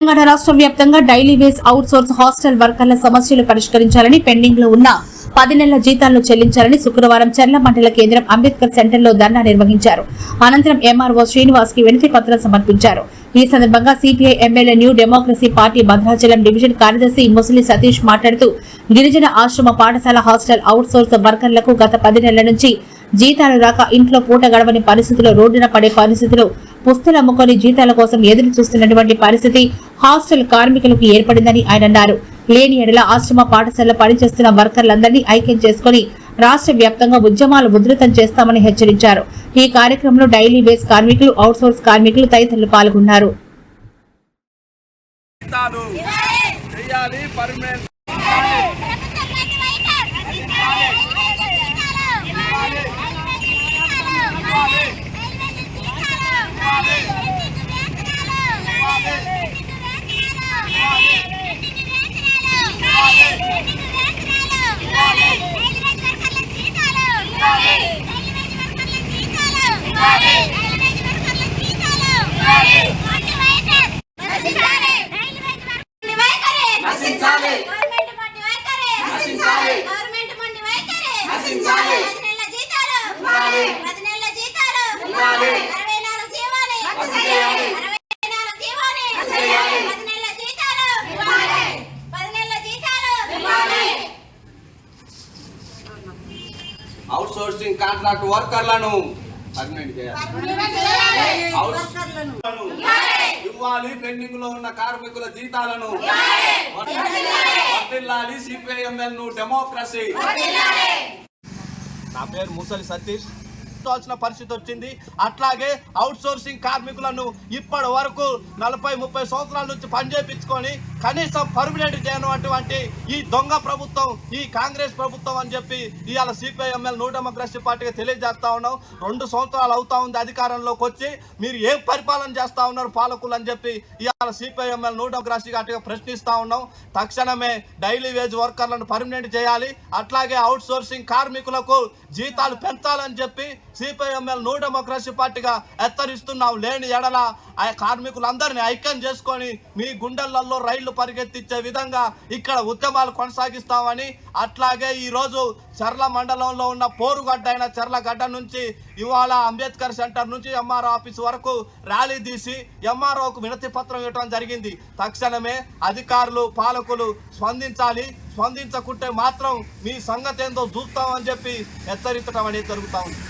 తెలంగాణ రాష్ట్ర వ్యాప్తంగా daily wages out source hostel వర్కర్ల సమస్యలు పరిష్కరించాలని పెండింగ్లో ఉన్న పది నెలల జీతాలను చెల్లించాలని శుక్రవారం చర్ల మండల కేంద్రం అంబేద్కర్ సెంటర్లో ధర్నా నిర్వహించారు. అనంతరం ఎంఆర్ఓ శ్రీనివాస్కి వినతి పత్రం సమర్పించారు. ఈ సందర్భంగా CPI MLA new democracy party Bhadrachalam division కార్యదర్శి ముసలి సతీష్ మాట్లాడుతూ గిరిజన ఆశ్రమ పాఠశాల హాస్టల్ అవుట్ సోర్స్ వర్కర్లకు గత పది నెలల నుంచి జీతాలు రాక ఇంట్లో పూట గడవని పరిస్థితిలో రోడ్డున పడే పరిస్థితిలో పుస్తలు అమ్ముకొని జీతాల కోసం ఎదురు చూస్తున్నటువంటి పరిస్థితి హాస్టల్ కార్మికులకు ఏర్పడిందని ఆయన అన్నారు. లేని ఎడల ఆశ్రమ పాఠశాల పనిచేస్తున్న వర్కర్లందరినీ ఐక్యం చేసుకుని రాష్ట్ర వ్యాప్తంగా ఉద్యమాలు ఉధృతం చేస్తామని హెచ్చరించారు. ఈ కార్యక్రమంలో డైలీ బేస్ కార్మికులు అవుట్సోర్స్ కార్మికులు తదితరులు పాల్గొన్నారు జీతాలు చేయాలి పర్మనెంట్ నశించాలి గవర్నమెంట్ మండి వైఖరి నశించాలి గవర్నమెంట్ మండి వైఖరి నశించాలి పది నెలల జీతాలు ఇవ్వాలి పది నెలల జీతాలు ఇవ్వాలి అరవై నాలుగు జీవాని రద్దు చేయాలి అరవై నాలుగు జీవాని రద్దు చేయాలి పది నెలల జీతాలు ఇవ్వాలి పది నెలల జీతాలు ఇవ్వాలి అవుట్ సోర్సింగ్ కాంట్రాక్ట్ వర్కర్లను ఇవ్వాలి. పెండింగ్లో ఉన్న కార్మికుల జీతాలను వర్ధిల్లాలి సిపిఐఎంఎల్ను డెమోక్రసీ. నా పేరు ముసలి సతీష్. కావాల్సిన పరిస్థితి వచ్చింది. అట్లాగే అవుట్ సోర్సింగ్ కార్మికులను ఇప్పటి వరకు నలభై ముప్పై సంవత్సరాల నుంచి పనిచేపించుకొని కనీసం పర్మనెంట్ చేయనటువంటి ఈ దొంగ ప్రభుత్వం ఈ కాంగ్రెస్ ప్రభుత్వం అని చెప్పి ఇవాళ సిపిఐఎంఎల్ నూ డెమోక్రసీ పార్టీగా తెలియజేస్తా ఉన్నాం. రెండు సంవత్సరాలు అవుతా ఉంది అధికారంలోకి వచ్చి. మీరు ఏం పరిపాలన చేస్తా ఉన్నారు పాలకులు అని చెప్పి ఇవాళ సిపిఐఎంఎల్ నూ డెమోక్రసీ పార్టీగా ప్రశ్నిస్తా ఉన్నాం. తక్షణమే డైలీ వేజ్ వర్కర్లను పర్మనెంట్ చేయాలి. అట్లాగే అవుట్ సోర్సింగ్ కార్మికులకు జీతాలు పెంచాలని చెప్పి సిపిఐఎంఎల్ నూ డెమోక్రసీ పార్టీగా హెచ్చరిస్తున్నాం. లేని ఎడల ఆ కార్మికులందరినీ ఐక్యం చేసుకొని మీ గుండెలలో రైళ్ళు పరిగెత్తించే విధంగా ఇక్కడ ఉద్యమాలు కొనసాగిస్తామని అట్లాగే ఈరోజు చర్ల మండలంలో ఉన్న పోరుగడ్డ అయిన చర్లగడ్డ నుంచి ఇవాళ అంబేద్కర్ సెంటర్ నుంచి ఎంఆర్ఓ ఆఫీస్ వరకు ర్యాలీ తీసి ఎంఆర్ఓకు వినతి పత్రం ఇవ్వడం జరిగింది. తక్షణమే అధికారులు పాలకులు స్పందించాలి. స్పందించకుంటే మాత్రం మీ సంగతి ఏందో చూస్తామని చెప్పి హెచ్చరించడం అనేది జరుగుతూ ఉంది.